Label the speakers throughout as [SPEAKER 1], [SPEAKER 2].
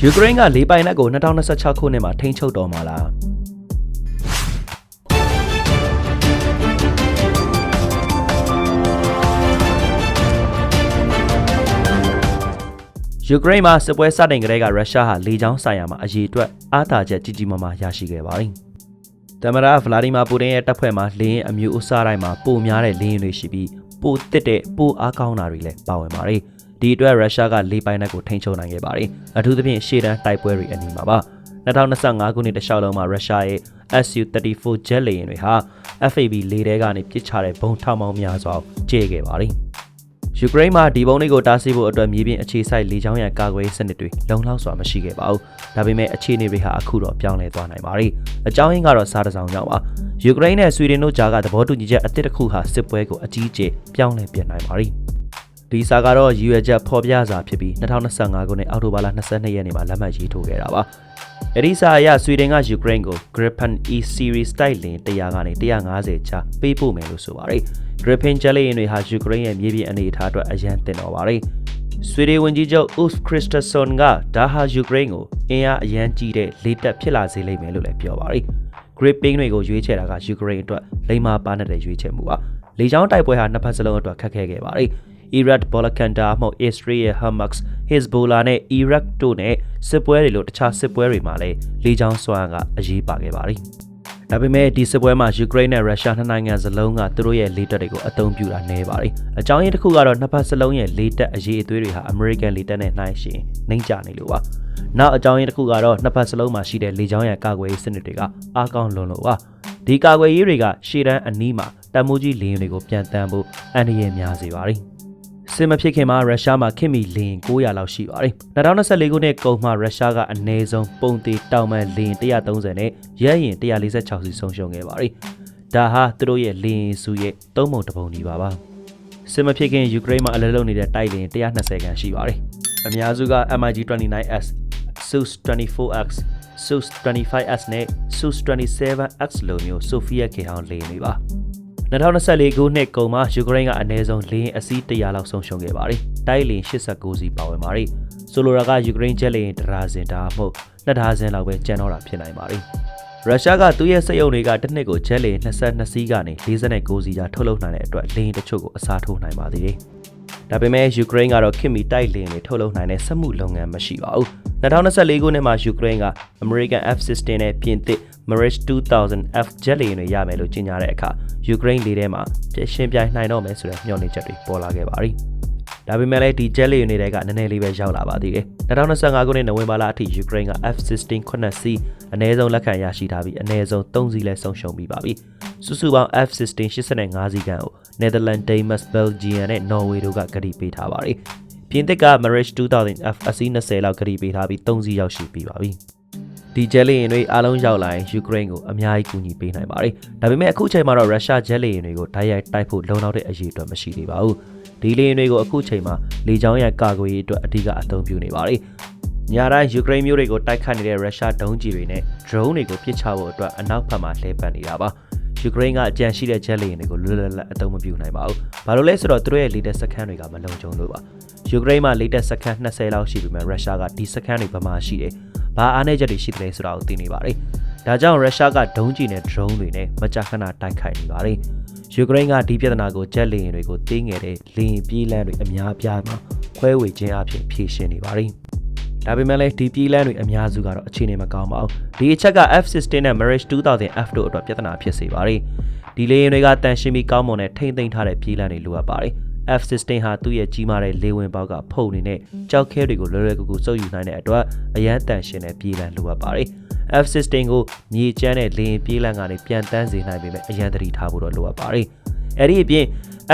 [SPEAKER 1] ယူကရိန်းကလေးပိုင်နက်ကို2026ခုနှစ်မှာထိန်းချုပ်တော်မှာလားယူကရိန်းမှာစစ်ပွဲစတင်ကတည်းကရုရှားဟာလေကြောင်းဆိုင်ရာမှာအရေးအတွက်အားသာချက်ကြီးကြီးမားမားရရှိခဲ့ပါတယ်။သမ္မတဗလာဒီမာပူတင်ရဲ့တပ်ဖွဲ့မှာလေရင်အမျိုးအစားတိုင်းမှာပိုများတဲ့လေရင်တွေရှိပြီးပိုတစ်တဲ့ပိုအားကောင်းတာတွေလည်းပါဝင်ပါတယ်။ ဒီအတွက်ရုရှားကလေပိုင်နက်ကိုထိန်းချုပ်နိုင်ခဲ့ပါတယ်။အထူးသဖြင့်ရှေ့တန်းတိုက်ပွဲတွေအနီးမှာပါ။2025ခုနှစ်တလျှောက်လုံးမှာရုရှားရဲ့ Su-34 ဂျက်လေယာဉ်တွေဟာ FAB လေထဲကနေပစ်ချတဲ့ဘုံထောင်ပေါင်းများစွာကိုကျဲခဲ့ပါတယ်။ယူကရိန်းမှာဒီဘုံတွေကိုတားဆီးဖို့အတွက်မြေပြင်အခြေစိုက်လေကြောင်းရန်ကာကွယ်ရေးစနစ်တွေလုံလောက်စွာမရှိခဲ့ပါဘူး။ဒါပေမဲ့အခြေအနေတွေဟာအခုတော့ပြောင်းလဲသွားနိုင်ပါတယ်။အကြောင်းရင်းကတော့စားတစောင်းကြောင့်ပါ။ယူကရိန်းနဲ့ဆွီဒင်တို့ကြားကသဘောတူညီချက်အသစ်တစ်ခုဟာစစ်ပွဲကိုအကြီးအကျယ်ပြောင်းလဲပြနိုင်ပါတယ်။ ဒီစာကတော့ရည်ရွယ်ချက်ဖော်ပြစာဖြစ်ပြီး2025ခုနှစ်အောက်တိုဘာလ22ရက်နေ့မှာလက်မှတ်ရေးထိုးခဲ့တာပါ။အဲဒီစာအရဆွီဒင်ကယူကရိန်းကို Gripen E series တိုက်လင်100ကနေ150ချပေးပို့မယ်လို့ဆိုပါတယ်။ Gripen ဂျက်လေယာဉ်တွေဟာယူကရိန်းရဲ့မြေပြင်အနေအထားအတွက်အရန်တင်တော်ပါတယ်။ဆွီဒင်ဝန်ကြီးချုပ် Ulf Kristersson ကဒါဟာယူကရိန်းကိုအင်အားအရန်ကြီးတဲ့လေတပ်ဖြစ်လာစေလိမ့်မယ်လို့လည်းပြောပါတယ်။ Gripen တွေကိုရွေးချယ်တာကယူကရိန်းအတွက်လိမ္မာပါနေတဲ့ရွေးချယ်မှုပါ။လေကြောင်းတိုက်ပွဲဟာနှစ်ဖက်စလုံးအတွက်ခက်ခဲခဲ့ပါတယ်။ Iraq Balkan ဒါမှမဟုတ် Israel Hamas Hezbollah နဲ့ Iraq တို့နဲ့စစ်ပွဲတွေလို့တခြားစစ်ပွဲတွေမှာလည်းလေကြောင်းစွမ်းကအရေးပါခဲ့ပါတယ်။ဒါပေမဲ့ဒီစစ်ပွဲမှာယူကရိန်းနဲ့ရုရှားနှစ်နိုင်ငံစလုံးကသူတို့ရဲ့လေတပ်တွေကိုအသုံးပြုတာနည်းပါတယ်။အကြောင်းရင်းတစ်ခုကတော့နှစ်ဖက်စလုံးရဲ့လေတပ်အရေးအသွေးတွေဟာ American လေတပ်နဲ့နှိုင်းယှဉ်နှိမ့်ကျနေလို့ပါ။နောက်အကြောင်းရင်းတစ်ခုကတော့နှစ်ဖက်စလုံးမှာရှိတဲ့လေကြောင်းရန်ကာကွယ်ရေးစနစ်တွေကအားကောင်းလွန်လို့ပါ။ဒီကာကွယ်ရေးတွေကရှေ့တန်းအနီးမှာတန်မိုးကြီးလေယာဉ်တွေကိုပြန်တန်းဖို့အန္တရာယ်များစေပါတယ်။ စစ်မဖြစ်ခင်မှာရုရှားမှာခင်မီလင်း900လောက်ရှိပါတယ်။2024ခုနှစ်ကုန်မှာရုရှားကအနည်းဆုံးပုံသေးတောင်ပန်လင်း130နဲ့ရဲရင်146စီဆုံးရှုံးခဲ့ပါတယ်။ဒါဟာသူတို့ရဲ့လင်းစုရဲ့သုံးပုံတစ်ပုံနီးပါပါ။စစ်မဖြစ်ခင်ယူကရိန်းမှာအလဲလုံးနေတဲ့တိုက်လင်း120ခန်းရှိပါတယ်။အများစုက MiG-29S, Sus-24X, Sus-25S နဲ့ Sus-27X လိုမျိုးဆိုဖီယက်ခေဟောင်းလေယာဉ်တွေပါ။ 2024ခုနှစ်ကုန်မှာယူကရိန်းကအနည်းဆုံးလင်းအစီး100လောက်ဆုံးရှုံးခဲ့ပါတယ်။တိုက်လင်89စီးပါဝင်ပါတယ်။ဆိုလိုတာကယူကရိန်းဂျက်လေယာဉ်တရာစင်ဒါမှမဟုတ်နှစ်ဒါဇင်လောက်ပဲကျန်တော့တာဖြစ်နိုင်ပါတယ်။ရုရှားကသူ့ရဲ့စက်ရုံတွေကတစ်နှစ်ကိုဂျက်လေယာဉ်22စီးကနေ49စီးကြာထုတ်လုပ်နိုင်တဲ့အတွက်လေယာဉ်တချို့ကိုအစားထိုးနိုင်ပါသေးတယ်။ဒါပေမဲ့ယူကရိန်းကတော့ခင်မီတိုက်လေယာဉ်တွေထုတ်လုပ်နိုင်တဲ့စက်မှုလုပ်ငန်းမရှိပါဘူး။2024ခုနှစ်မှာယူကရိန်းက American F-16 နဲ့ပြင်သစ် Mirage 2000 F ဂျက်လေယာဉ်တွေရမယ်လို့ကြေညာတဲ့အခါယူကရိန်းလေထဲမှာပြည့်ရှင်းပြိုင်နိုင်တော့မယ်ဆိုတဲ့မျှော်လင့်ချက်တွေပေါ်လာခဲ့ပါပြီ။ဒါပေမဲ့လည်းဒီဂျက်လေယာဉ်တွေကနည်းနည်းလေးပဲရောက်လာပါသေးတယ်။2025ခုနှစ်နိုဝင်ဘာလအထိယူကရိန်းက F-16 9စီးအနည်းဆုံးလက်ခံရရှိထားပြီးအနည်းဆုံး3စီးလဲဆုံးရှုံးပြီးပါပြီ။စုစုပေါင်း F-16 85စီးခန့်ကို Netherlands, Denmark, Belgium နဲ့ Norway တို့ကကတိပေးထားပါတယ်။ပြင်သစ်က Mirage 2000 F အစီး20လောက်ကတိပေးထားပြီး3စီးရောက်ရှိပြီးပါပြီ။ ဒီဂျက်လေယာဉ်တွေအားလုံးရောက်လာရင်ယူကရိန်းကိုအများကြီးကူညီပေးနိုင်ပါတယ်။ဒါပေမဲ့အခုချိန်မှာတော့ရုရှားဂျက်လေယာဉ်တွေကိုတိုက်ရိုက်တိုက်ဖို့လုံလောက်တဲ့အရေးအတွက်မရှိသေးပါဘူး။ဒီလေယာဉ်တွေကိုအခုချိန်မှာလေကြောင်းရန်ကာကွယ်ရေးအတွက်အဓိကအသုံးပြုနေပါတယ်။ညတိုင်းယူကရိန်းမျိုးတွေကိုတိုက်ခတ်နေတဲ့ရုရှားဒုံးကျည်တွေနဲ့ drone တွေကိုပစ်ချဖို့အတွက်အနောက်ဘက်မှာလှည့်ပတ်နေတာပါ။ယူကရိန်းကအကြံရှိတဲ့ဂျက်လေယာဉ်တွေကိုလွတ်လပ်လပ်အသုံးမပြုနိုင်ပါဘူး။ဘာလို့လဲဆိုတော့သူတို့ရဲ့လေတပ်စခန်းတွေကမလုံခြုံလို့ပါ။ယူကရိန်းမှာလေတပ်စခန်း20လောက်ရှိပေမဲ့ရုရှားကဒီစခန်းတွေဘယ်မှာရှိတယ်။ ဘာအားနည်းချက်တွေရှိတယ်လဲဆိုတာကိုသိနေပါတယ်။ဒါကြောင့်ရုရှားကဒုံးကျည်နဲ့ drone တွေနဲ့မကြာခဏတိုက်ခိုက်နေပါတယ်။ယူကရိန်းကဒီပြဿနာကိုဂျက်လေယာဉ်တွေကိုတင်းငယ်တဲ့လေယာဉ်ပြေးလမ်းတွေအများပြားမှာခွဲဝေခြင်းအဖြစ်ဖြေရှင်းနေပါတယ်။ဒါပေမဲ့လည်းဒီပြေးလမ်းတွေအများစုကတော့အခြေအနေမကောင်းပါဘူး။ဒီအချက်က F-16 နဲ့ Mirage 2000 F တို့အတွက်ပြဿနာဖြစ်စေပါတယ်။ဒီလေယာဉ်တွေကတန်ရှင်းပြီးကောင်းမွန်တဲ့ထိမ့်သိမ်းထားတဲ့ပြေးလမ်းတွေလိုအပ်ပါတယ်။ F16 ဟာသူ့ရဲ့ကြီးမားတဲ့လေဝင်ပေါက်ကဖုန်နေတဲ့ကြောက်ခဲတွေကိုလွယ်လွယ်ကူကူစုပ်ယူနိုင်တဲ့အတွက်အရန်တန်ရှင်းတဲ့ပြေးလမ်းလိုအပ်ပါတယ်။ F16 ကိုမြေကျန်းတဲ့လေရင်ပြေးလမ်းကနေပြန်တန်းစေနိုင်ပေမဲ့အရန်သတိထားဖို့တော့လိုအပ်ပါတယ်။အဲ့ဒီအပြင်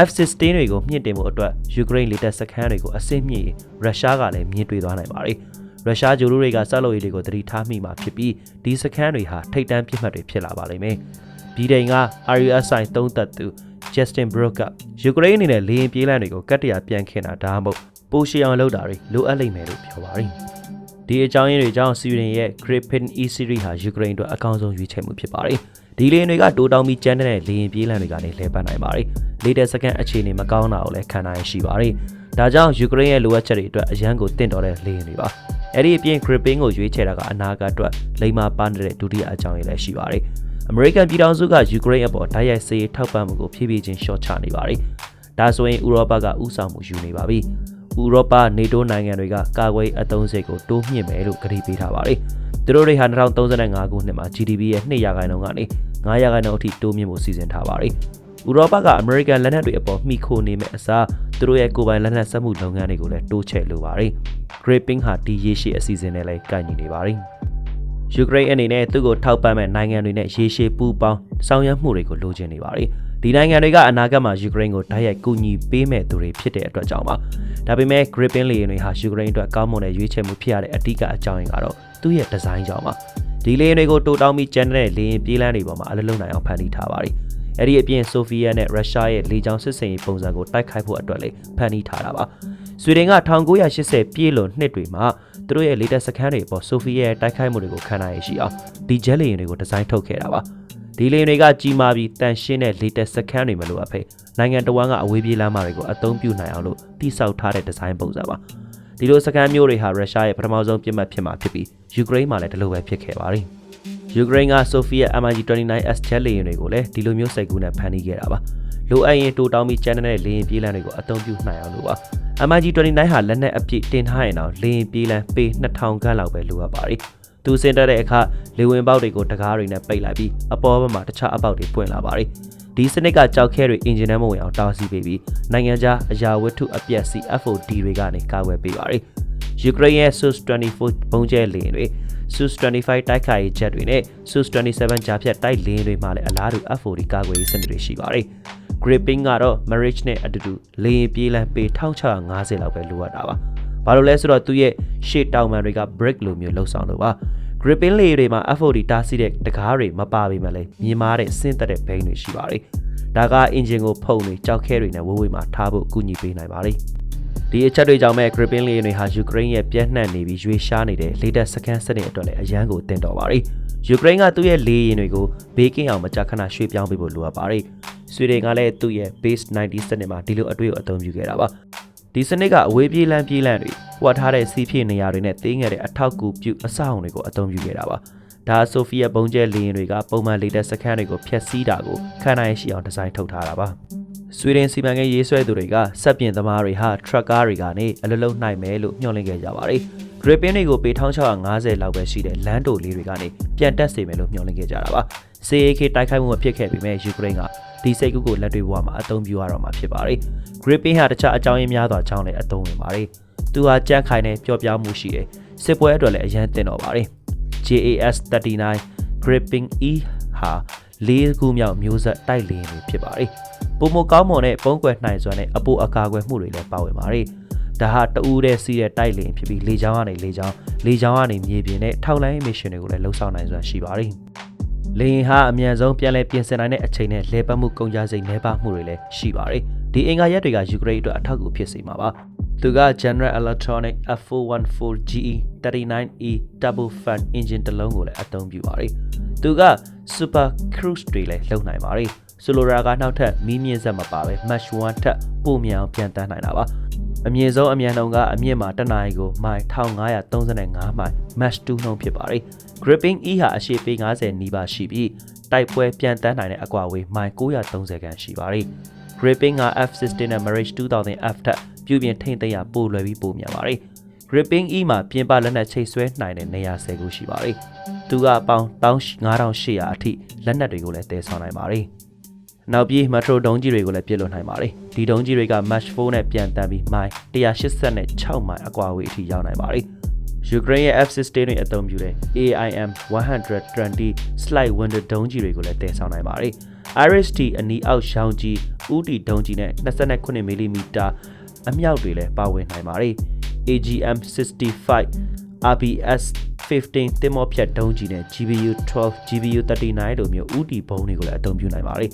[SPEAKER 1] F16 တွေကိုမြင့်တင်ဖို့အတွက်ယူကရိန်းလေတပ်စခန်းတွေကိုအဆင့်မြင့်ရုရှားကလည်းမြင့်တွေ့သွားနိုင်ပါတယ်။ရုရှားဂျိုလူတွေကစက်လို့ရည်တွေကိုတတိထားမိမှာဖြစ်ပြီးဒီစခန်းတွေဟာထိတ်တန့်ပြစ်မှတ်တွေဖြစ်လာပါလိမ့်မယ်။ဗီဒိန်က RUSI သုံးသက်သူ Justin Brook ကယူကရိန်းအနေနဲ့လေရင်ပြေးလမ်းတွေကိုကတ်တရာပြန်ခင်တာဒါမှမဟုတ်ပိုရှေအောင်လုပ်တာတွေလိုအပ်လိမ့်မယ်လို့ပြောပါတယ်။ဒီအကြောင်းရင်းတွေကြောင့်စီရင်ရဲ့ Gripen E series ဟာယူကရိန်းအတွက်အကောင်းဆုံးရွေးချယ်မှုဖြစ်ပါတယ်။ဒီလေရင်တွေကတိုးတောင်းပြီးကျန်းတဲ့လေရင်ပြေးလမ်းတွေကနေလဲပတ်နိုင်ပါတယ်။လေတဲ့စကန်အခြေအနေမကောင်းတာကိုလည်းခံနိုင်ရှိပါတယ်။ဒါကြောင့်ယူကရိန်းရဲ့လိုအပ်ချက်တွေအတွက်အရန်ကိုတင့်တော်တဲ့လေရင်တွေပါ။အဲ့ဒီအပြင် gripping ကိုရွေးချယ်တာကအနာဂတ်အတွက်လိမ္မာပါနေတဲ့ဒုတိယအကြောင်းရင်းလည်းရှိပါတယ်။ American ပြည်ထောင်စုကယူကရိန်းအပေါ်တိုက်ရိုက်စစ်ရေးထောက်ပံ့မှုကိုဖြည်းဖြည်းချင်းရှော့ချနေပါတယ်။ဒါဆိုရင်ဥရောပကဥဆောင်မှုယူနေပါပြီ။ဥရောပနေတိုးနိုင်ငံတွေကကာကွယ်အသုံးစရိတ်ကိုတိုးမြှင့်မယ်လို့ကတိပေးထားပါတယ်။သူတို့တွေဟာ2035ခုနှစ်မှာ GDP ရဲ့2ရာခိုင်နှုန်းကနေ9ရာခိုင်နှုန်းအထိတိုးမြင့်ဖို့စီစဉ်ထားပါတယ်။ဥရောပကအမေရိကန်လက်နက်တွေအပေါ်မှီခိုနေမဲ့အစားသူတို့ရဲ့ကိုယ်ပိုင်လက်နက်စက်မှုလုပ်ငန်းတွေကိုလည်းတိုးချဲ့လိုပါတယ်။ Gripping ဟာဒီရေရှည်အစီအစဉ်နဲ့လည်းကိုင်ညီနေပါတယ်။ ယူကရိန်းအနေနဲ့သူ့ကိုထောက်ပံ့မဲ့နိုင်ငံတွေနဲ့ရေရှည်ပူးပေါင်းဆောင်ရွက်မှုတွေကိုလိုချင်နေပါတယ်။ဒီနိုင်ငံတွေကအနာဂတ်မှာယူကရိန်းကိုတိုက်ရိုက်ကူညီပေးမဲ့သူတွေဖြစ်တဲ့အတွက်ကြောင့်ပါ။ဒါပေမဲ့ Gripping လေယာဉ်တွေဟာယူကရိန်းအတွက်ကောင်းမွန်တဲ့ရွေးချယ်မှုဖြစ်ရတဲ့အဓိကအကြောင်းရင်းကတော့သူ့ရဲ့ဒီဇိုင်းကြောင့်ပါ။ဒီလေယာဉ်တွေကိုတိုးတောင်းပြီးကျန်တဲ့လေယာဉ်ပြေးလမ်းတွေပေါ်မှာအလုပ်လုပ်နိုင်အောင်ဖန်တီးထားပါတယ်။အဲ့ဒီအပြင်ဆိုဖီယာနဲ့ရုရှားရဲ့လေကြောင်းစစ်စင်ရေးပုံစံကိုတိုက်ခိုက်ဖို့အတွက်လည်းဖန်တီးထားတာပါဆွေဒင်က1980ပြည့်လွန်နှစ်တွေမှာ သူတို့ရဲ့ latest စခန်းတွေပေါ်ဆိုဖီယာရဲ့တိုက်ခိုက်မှုတွေကိုခံနိုင်ရရှိအောင်ဒီဂျက်လေယာဉ်တွေကိုဒီဇိုင်းထုတ်ခဲ့တာပါဒီလေယာဉ်တွေကကြီးမားပြီးတန်ရှင်းတဲ့ latest စခန်းတွေမလိုအပ်ဖေနိုင်ငံတော်ဝန်ကအဝေးပြေးလမ်းမတွေကိုအသုံးပြုနိုင်အောင်လို့တိစောက်ထားတဲ့ဒီဇိုင်းပုံစံပါဒီလိုစကန်မျိုးတွေဟာရုရှားရဲ့ပထမဆုံးပြစ်မှတ်ဖြစ်မှာဖြစ်ပြီးယူကရိန်းမှာလည်းဒီလိုပဲဖြစ်ခဲ့ပါတယ်။ယူကရိန်းကဆိုဖီယာ MiG-29S ဂျက်လေယာဉ်တွေကိုလည်းဒီလိုမျိုးစိတ်ကူးနဲ့ဖန်တီးခဲ့တာပါ လိုအပ်ရင်တိုးတောင်းပြီးကျန်တဲ့လေယာဉ်ပြေးလမ်းတွေကိုအသုံးပြုနိုင်အောင်လို့ပါ MiG-29 ဟာလက်နက်အပြည့်တင်ထားရင်တော့လေယာဉ်ပြေးလမ်းပေ2000ခန့်လောက်ပဲလိုအပ်ပါတယ်သူစင်တက်တဲ့အခါလေဝင်ပေါက်တွေကိုတကားတွေနဲ့ပိတ်လိုက်ပြီးအပေါ်ဘက်မှာတခြားအပေါက်တွေပွင့်လာပါတယ်ဒီစနစ်ကကြောက်ခဲတွေအင်ဂျင်ထဲမဝင်အောင်တားဆီးပေးပြီးနိုင်ငံခြားအရာဝတ္ထုအပြက်စီ FOD တွေကနေကာကွယ်ပေးပါတယ်ယူကရိန်းရဲ့ SU-24 ဘုံကျဲလေယာဉ်တွေ SU-25 တိုက်ခိုက်ရေးဂျက်တွေနဲ့ SU-27 ကြားဖြတ်တိုက်လေယာဉ်တွေမှာလည်းအလားတူ F-40 ကာကွယ်ရေးစနစ်တွေရှိပါတယ်။ Gripping ကတော့ Marriage နဲ့အတူတူလေယာဉ်ပြေးလမ်းပေ1650လောက်ပဲလိုအပ်တာပါ။ဘာလို့လဲဆိုတော့သူ့ရဲ့ရှေ့တောင်ပံတွေက brake လိုမျိုးလှုပ်ဆောင်လို့ပါ။ gripping လေတွေမှာ F40 တားဆီးတဲ့တကားတွေမပါပေမဲ့လည်းမြင်မာတဲ့ဆင်းသက်တဲ့ဘိန်းတွေရှိပါတယ်။ဒါကအင်ဂျင်ကိုဖုံတွေကြောက်ခဲတွေနဲ့ဝေးဝေးမှာထားဖို့အကူအညီပေးနိုင်ပါတယ်။ ဒီအချက်တွေကြောင့်မဲ့ Gripping လေယာဉ်တွေဟာယူကရိန်းရဲ့ပြန့်နှံ့နေပြီးရွေရှားနေတဲ့ latest စကန်စနစ်အတွက်လည်းအရန်ကိုတင်တော်ပါတယ်။ယူကရိန်းကသူ့ရဲ့လေယာဉ်တွေကိုဘေးကင်းအောင်မကြာခဏရွှေ့ပြောင်းပေးဖို့လိုအပ်ပါတယ်။ဆွေဒင်ကလည်းသူ့ရဲ့ base 90စနစ်မှာဒီလိုအတွေ့အကြုံအသုံးပြုခဲ့တာပါ။ဒီစနစ်ကအဝေးပြေးလမ်းပြေးလမ်းတွေဟွာထားတဲ့စီးဖြည့်နေရာတွေနဲ့တင်းငယ်တဲ့အထောက်အကူပြုအဆောက်အုံတွေကိုအသုံးပြုခဲ့တာပါ။ဒါဆိုဖီယာဘုံကျဲလေယာဉ်တွေကပုံမှန် latest စကန်တွေကိုဖျက်ဆီးတာကိုခံနိုင်ရှိအောင်ဒီဇိုင်းထုတ်ထားတာပါ။ ဆွေဒင်စီမံကိန်းရေးဆွဲသူတွေကစက်ပြင်သမားတွေဟာထရက်ကားတွေကနေအလလုံးနိုင်မယ်လို့ညွှန်လင့်ခဲ့ကြပါတယ်။ gripping တွေကိုပေ1650လောက်ပဲရှိတဲ့လမ်းတိုလေးတွေကနေပြန်တက်စေမယ်လို့ညွှန်လင့်ခဲ့ကြတာပါ။ CAK တိုက်ခိုက်မှုမဖြစ်ခဲ့ပေမဲ့ယူကရိန်းကဒီစိတ်ကူးကိုလက်တွေ့ဘဝမှာအသုံးပြုရတော့မှာဖြစ်ပါတယ်။ gripping ဟာတခြားအကြောင်းရင်းများစွာကြောင့်လည်းအသုံးဝင်ပါတယ်။သူဟာကြန့်ခိုင်တဲ့ပျော့ပြောင်းမှုရှိတယ်။စစ်ပွဲအတွက်လည်းအရန်တင်တော့ပါတယ်။ JAS 39 gripping E ဟာလေးခုမြောက်မျိုးဆက်တိုက်လေယာဉ်တွေဖြစ်ပါတယ်။ ပုံမကောင်းမွန်တဲ့ပုံကွယ်နိုင်စွမ်းနဲ့အပိုအကာအကွယ်မှုတွေလည်းပါဝင်ပါတယ်။ဒါဟာတူးတဲ့စီးတဲ့တိုက်လေဖြစ်ပြီးလေချောင်းကနေလေချောင်းလေချောင်းကနေမြေပြင်နဲ့ထောက်လိုင်းမစ်ရှင်တွေကိုလည်းလှုပ်ဆောင်နိုင်စွမ်းရှိပါတယ်။လေယာဉ်ဟာအမြန်ဆုံးပြန်လည်ပြင်ဆင်နိုင်တဲ့အချိန်နဲ့လဲပတ်မှုကုန်ကြစိတ်နှဲပါမှုတွေလည်းရှိပါတယ်။ဒီအင်္ဂါရက်တွေကယူကရိန်းအတွက်အထောက်အကူဖြစ်စေမှာပါ။သူက General Electronic F414GE 39E Double Fan Engine တစ်လုံးကိုလည်းအသုံးပြုပါတယ်။သူက Super Cruise တွေလည်းလုပ်နိုင်ပါတယ်။ ဆိုလိုတာကနောက်ထပ်မီးမြင့်ဆက်မပါပဲ match 1ထက်ပိုမြန်အောင်ပြန်တန်းနိုင်တာပါအမြင့်ဆုံးအမြန်နှုန်းကအမြင့်မှာတနအီကိုမိုင်1535မိုင် match 2နှုန်းဖြစ်ပါတယ် gripping e ဟာအရှည်ပေ90နီးပါးရှိပြီးတိုက်ပွဲပြန်တန်းနိုင်တဲ့အကွာအဝေးမိုင်930ခန့်ရှိပါတယ် gripping က F16 နဲ့ Mirage 2000F ထက်ပြုပြင်ထိမ့်သိမ်းရပိုလွယ်ပြီးပိုမြန်ပါတယ် gripping e မှာပြင်ပလက်နက်ချိတ်ဆွဲနိုင်တဲ့နေရာ10ခုရှိပါတယ်သူကအပေါင်း15800အထိလက်နက်တွေကိုလည်းတည်ဆောင်နိုင်ပါတယ် နောက်ပြီး metro ဒုံးကြီးတွေကိုလည်းပြစ်လွတ်နိုင်ပါတယ်ဒီဒုံးကြီးတွေက match 4နဲ့ပြန်တန်းပြီးမိုင်186မိုင်အကွာအဝေးအထိရောက်နိုင်ပါတယ်ယူကရိန်းရဲ့ F16 တွေအသုံးပြုတဲ့ AIM 120 slide window ဒုံးကြီးတွေကိုလည်းတည်ဆောင်နိုင်ပါတယ် IRIS-T အနီးအောက်ရောင်ကြီးဥတီဒုံးကြီးနဲ့29 mm အမြောက်တွေလည်းပါဝင်နိုင်ပါတယ် AGM 65 RBS 15တင်မောဖြတ်ဒုံးကြီးနဲ့ GBU 12 GBU 39လိုမျိုးဥတီဘုံတွေကိုလည်းအသုံးပြုနိုင်ပါတယ်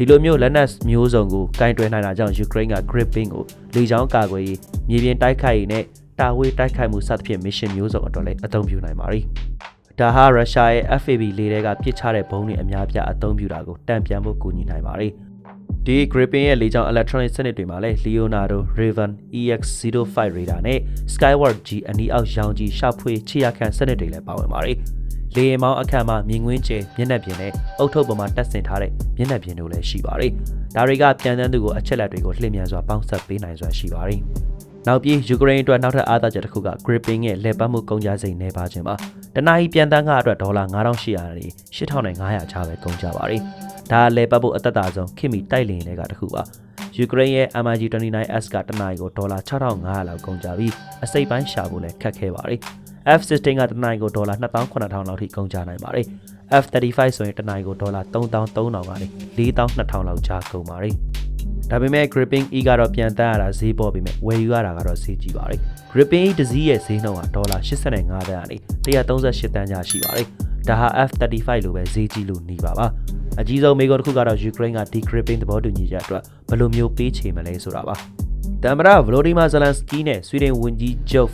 [SPEAKER 1] ဒီလိုမျိုးလက်နက်မျိုးစုံကိုကင်တွယ်နိုင်တာကြောင့်ယူကရိန်းက gripping ကိုလေကြောင်းကာကွယ်ရေးမြေပြင်တိုက်ခိုက်ရေးနဲ့တာဝေးတိုက်ခိုက်မှုစသဖြင့် mission မျိုးစုံအတွက်လည်းအသုံးပြုနိုင်ပါတယ်။ဒါဟာရုရှားရဲ့ FAB လေတွေကပစ်ချတဲ့ဘုံတွေအများပြအသုံးပြုတာကိုတံပြန်ဖို့ကူညီနိုင်ပါတယ်။ဒီ Gripen ရဲ့လေကြောင်း electronic စနစ်တွေမှာလည်း Leonardo Raven EX05 radar နဲ့ Skyward G အနီးအောက်ရောင်ကြီးရှောက်ဖွေခြေရခန့်စနစ်တွေလည်းပါဝင်ပါတယ်။ လေယာဉ်မောင်းအခန့်မှာမြင်ကွင်းကျဲမျက်နှာပြင်နဲ့အုတ်ထုပ်ပေါ်မှာတက်ဆင်ထားတဲ့မျက်နှာပြင်တို့လည်းရှိပါတယ်။ဒါတွေကပြန်တန်းသူကိုအချက်လက်တွေကိုလှည့်မြန်စွာပေါင်းစပ်ပေးနိုင်စွာရှိပါတယ်။နောက်ပြီးယူကရိန်းအတွက်နောက်ထပ်အားသာချက်တစ်ခုက Gripen ရဲ့လေပတ်မှုကုန်ကျစရိတ်နေပါခြင်းပါ။တနအီပြန်တန်းကအတွက်ဒေါ်လာ9800နဲ့8500ချားပဲကုန်ကြပါတယ်။ဒါလေပတ်ဖို့အသက်တာဆုံးခင်မီတိုက်လင်တွေကတစ်ခုပါ။ယူကရိန်းရဲ့ MiG-29S ကတနအီကိုဒေါ်လာ6500လောက်ကုန်ကြပြီးအစိပ်ပိုင်းရှာဖို့လည်းခက်ခဲပါတယ်။ F16 ကတနအီကိုဒေါ်လာ2800လောက်ထိကုန်ကြနိုင်ပါတယ်။ F35 ဆိုရင်တနအီကိုဒေါ်လာ3300ကနေ4200လောက်ကြားကုန်ပါတယ်။ဒါပေမဲ့ gripping e ကတော့ပြန်တန်းရတာဈေးပေါ်ပြီမဲ့ဝယ်ယူရတာကတော့ဈေးကြီးပါတယ်။ gripping e တစ်စီးရဲ့ဈေးနှုန်းကဒေါ်လာ85တန်းကနေ138တန်းကြားရှိပါတယ်။ဒါဟာ F35 လိုပဲဈေးကြီးလို့နေပါပါ။အကြီးဆုံးမိကောတစ်ခုကတော့ Ukraine က decrypting သဘောတူညီချက်အတွက်ဘယ်လိုမျိုးပေးချေမလဲဆိုတာပါ။တမ်မရာဗလိုဒီမာဇလန်စကီနဲ့ဆွီဒင်ဝန်ကြီးချုပ်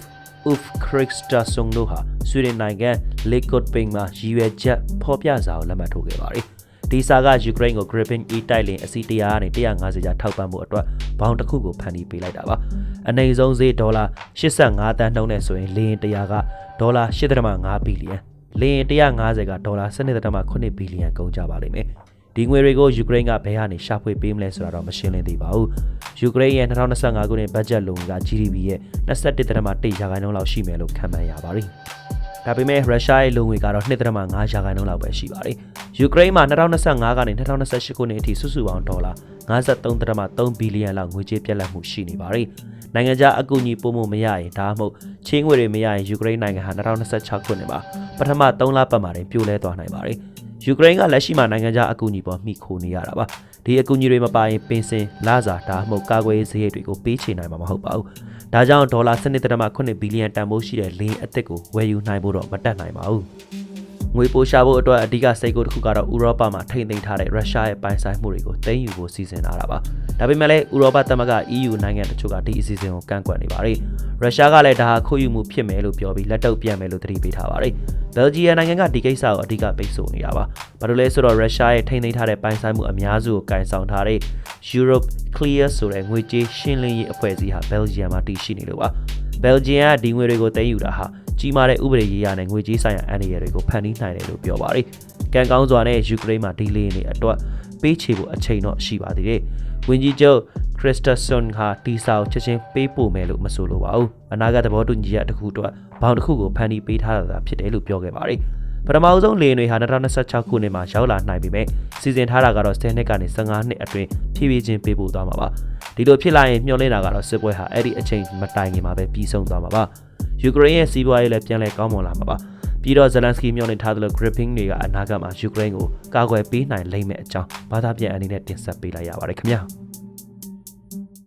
[SPEAKER 1] Ulf Kristersson တို့ဟာဆွီဒင်နိုင်ငံ Linköping မှာရည်ရွယ်ချက်ဖော်ပြစာကိုလက်မှတ်ထိုးခဲ့ပါတယ်။ဒီစာကယူကရိန်းကို Gripen E တိုက်လင်အစီ100ကနေ150ကျထောက်ပံ့မှုအတွက်ဘောင်းတစ်ခုကိုဖန်တီးပေးလိုက်တာပါ။အနေဆုံးဈေးဒေါ်လာ85တန်းနှုန်းနဲ့ဆိုရင်လေရင်100ကဒေါ်လာ8.5ဘီလီယံလေရင်150ကဒေါ်လာ12.8ဘီလီယံကုန်ကြပါလိမ့်မယ်။ ဒီငွေတွေကိုယူကရိန်းကဘယ်ကနေရှာဖွေပေးမလဲဆိုတာတော့မရှင်းလင်းသေးပါဘူး။ယူကရိန်းရဲ့2025ခုနှစ်ဘတ်ဂျက်လုံက GDP ရဲ့21.1ရာခိုင်နှုန်းလောက်ရှိမယ်လို့ခန့်မှန်းရပါတယ်။ဒါပေမဲ့ရုရှားရဲ့လုံငွေကတော့2.5ရာခိုင်နှုန်းလောက်ပဲရှိပါတယ်။ယူကရိန်းမှာ2025ကနေ2028ခုနှစ်အထိစုစုပေါင်းဒေါ်လာ53.3ဘီလီယံလောက်ငွေကြေးပြတ်လတ်မှုရှိနေပါတယ်။နိုင်ငံခြားအကူအညီပို့မှုမရရင်ဒါမှမဟုတ်ချင်းငွေတွေမရရင်ယူကရိန်းနိုင်ငံဟာ2026ခုနှစ်မှာပထမ3လပတ်မှာတင်ပြိုလဲသွားနိုင်ပါတယ်။ ယူကရိန်းကလက်ရှိမှာနိုင်ငံခြားအကူအညီပေါ်မှီခိုနေရတာပါ။ဒီအကူအညီတွေမပါရင်ပင်စင်လစာဒါမှမဟုတ်ကာကွယ်ရေးစရိတ်တွေကိုပေးချေနိုင်မှာမဟုတ်ပါဘူး။ဒါကြောင့်ဒေါ်လာ7.8ဘီလီယံတန်ဖိုးရှိတဲ့လင်းအသစ်ကိုဝယ်ယူနိုင်ဖို့တော့မတက်နိုင်ပါဘူး။ ငွေပိုရှာဖို့အတွက်အဓိကစိတ်ကူတစ်ခုကတော့ဥရောပမှာထိမ့်သိမ်းထားတဲ့ရုရှားရဲ့ပိုင်ဆိုင်မှုတွေကိုသိမ်းယူဖို့စီစဉ်ထားတာပါ။ဒါပေမဲ့လည်းဥရောပသမဂ္ဂ EU နိုင်ငံတချို့ကဒီအစီအစဉ်ကိုကန့်ကွက်နေပါတယ်။ရုရှားကလည်းဒါဟာခိုးယူမှုဖြစ်မယ်လို့ပြောပြီးလက်တုပ်ပြန်မယ်လို့သတိပေးထားပါတယ်။ဘယ်လ်ဂျီယံနိုင်ငံကဒီကိစ္စကိုအဓိကပိတ်ဆို့နေတာပါ။ဘာလို့လဲဆိုတော့ရုရှားရဲ့ထိမ့်သိမ်းထားတဲ့ပိုင်ဆိုင်မှုအများစုကိုကင်ဆောင်ထားတဲ့ Europe Clear ဆိုတဲ့ငွေကြေးရှင်းလင်းရေးအဖွဲ့အစည်းဟာဘယ်လ်ဂျီယံမှာတည်ရှိနေလို့ပါ။ဘယ်လ်ဂျီယံကဒီငွေတွေကိုသိမ်းယူတာဟာ ကြီးမားတဲ့ဥပဒေရေးရနဲ့ငွေကြေးဆိုင်ရာအန္တရာယ်တွေကိုဖန်တီးနိုင်တယ်လို့ပြောပါတယ်။ကံကောင်းစွာနဲ့ယူကရိန်းမှာဒီလေးနေအတွက်ပေးချေဖို့အချိန်တော့ရှိပါသေးတယ်။ဝင်းကြီးချုပ်ခရစ်စတဆန်ဟာတီစာကိုချက်ချင်းပေးပို့မယ်လို့မဆိုလိုပါဘူး။အနာဂတ်သဘောတူညီချက်တစ်ခုအတွက်ဘောင်တစ်ခုကိုဖန်တီးပေးထားတာဖြစ်တယ်လို့ပြောခဲ့ပါတယ်။ပထမဆုံးလေယာဉ်တွေဟာ2026ခုနှစ်မှာရောက်လာနိုင်ပြီမဲ့စီစဉ်ထားတာကတော့10နှစ်ကနေ15နှစ်အတွင်းဖြည်းဖြည်းချင်းပေးပို့သွားမှာပါဒီလိုဖြစ်လာရင်မျှော်လင့်တာကတော့စစ်ပွဲဟာအဲ့ဒီအချိန်မတိုင်ခင်မှာပဲပြီးဆုံးသွားမှာပါ ယူကရိန်းရဲ့စီးပွားရေးလည်းပြန်လည်ကောင်းမွန်လာမှာပါပြီးတော့ဇလန်စကီမျှော်လင့်ထားသလို gripping တွေကအနာဂတ်မှာယူကရိန်းကိုကာကွယ်ပေးနိုင်လိမ့်မယ်အကြောင်းဘာသာပြန်အနေနဲ့တင်ဆက်ပေးလိုက်ရပါတယ်ခင်ဗျာ